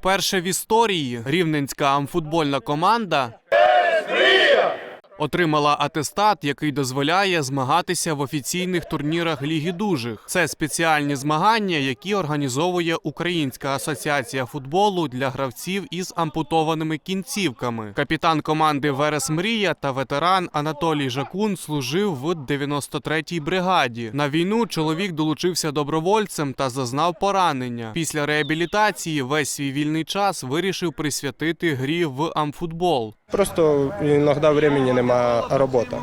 Вперше в історії. Рівненська амфутбольна команда отримала атестат, який дозволяє змагатися в офіційних турнірах Ліги дужих. Це спеціальні змагання, які організовує Українська асоціація футболу для гравців із ампутованими кінцівками. Капітан команди Верес Мрія та ветеран Анатолій Жакун служив в 93-й бригаді. На війну чоловік долучився добровольцем та зазнав поранення. Після реабілітації весь свій вільний час вирішив присвятити грі в амфутбол. Просто іноді времени нема роботи.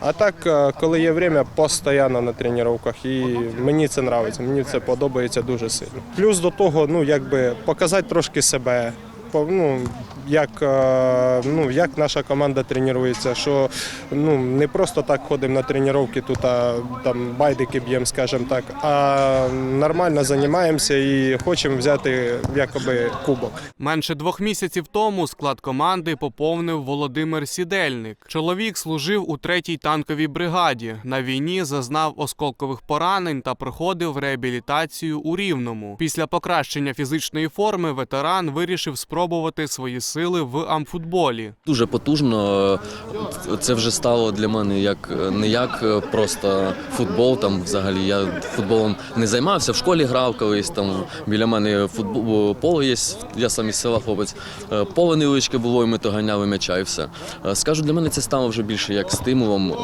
А так, е, коли є время, постійно на тренуваннях. І мені це подобається, мені це подобається дуже сильно. Плюс до того, ну якби показати трошки себе. Ну, як, е, ну, як наша команда тренується, що ну, не просто так ходимо на тренування, тут а, там байдики б'ємо, скажімо так, а нормально займаємося і хочемо взяти якоби кубок. Менше двох місяців тому склад команди поповнив Володимир Сідельник. Чоловік служив у третій танковій бригаді. На війні зазнав осколкових поранень та проходив реабілітацію у Рівному. Після покращення фізичної форми ветеран вирішив спробувати свої сили в амфутболі. Дуже потужно. Це вже стало для мене як не як просто футбол. Там взагалі я футболом не займався. В школі грав колись. Там біля мене футбол поле є. Я сам із села хлопець. Е, Поле невеличке було, і ми то ганяли м'яча і все. Е, Скажу, для мене це стало вже більше як стимулом е,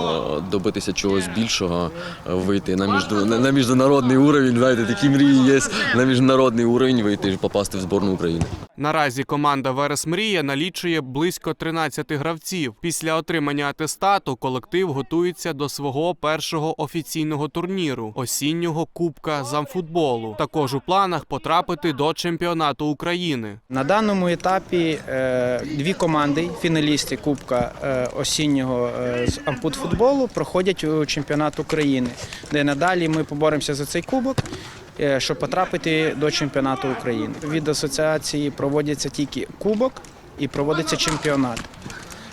добитися чогось більшого, вийти на міжду на на міжнародний уровень. Знаєте, такі мрії є на міжнародний уровень вийти і попасти в збірну України. Наразі команда Верес Мрія налічує близько 13 гравців. Після отримання атестату колектив готується до свого першого офіційного турніру осіннього кубка замфутболу. Також у планах потрапити до чемпіонату України. На даному етапі е, дві команди, фіналісти Кубка е, осіннього е, з ампутфутболу, проходять у чемпіонат України, де надалі ми поборемося за цей кубок. Е, Щоб потрапити до чемпіонату України. Від асоціації проводяться тільки кубок і проводиться чемпіонат.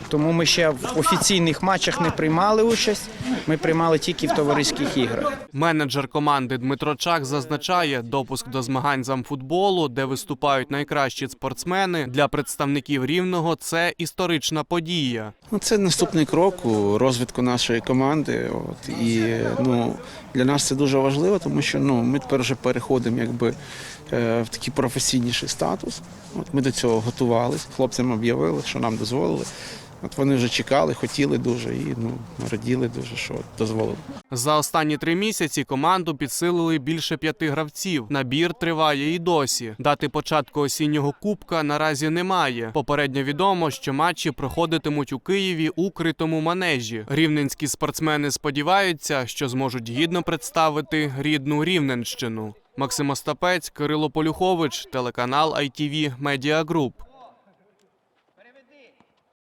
Тому ми ще в офіційних матчах не приймали участь. Ми приймали тільки в товариських іграх. Менеджер команди Дмитро Чак зазначає, допуск до змагань замфутболу, де виступають найкращі спортсмени для представників рівного. Це історична подія. Ну, це наступний крок у розвитку нашої команди. От, і ну, для нас це дуже важливо, тому що ну, ми тепер вже переходимо якби, е, в такий професійніший статус. От, ми до цього готувалися, хлопцям об'явили, що нам дозволили. От вони вже чекали, хотіли дуже і ну, раділи дуже, що дозволили. За останні три місяці команду підсилили більше п'яти гравців. Набір триває і досі. Дати початку осіннього кубка наразі немає. Попередньо відомо, що матчі проходитимуть у Києві у критому манежі. Рівненські спортсмени сподіваються, що зможуть гідно представити рідну Рівненщину. Максим Остапець, Кирило Полюхович, телеканал ITV Media Group.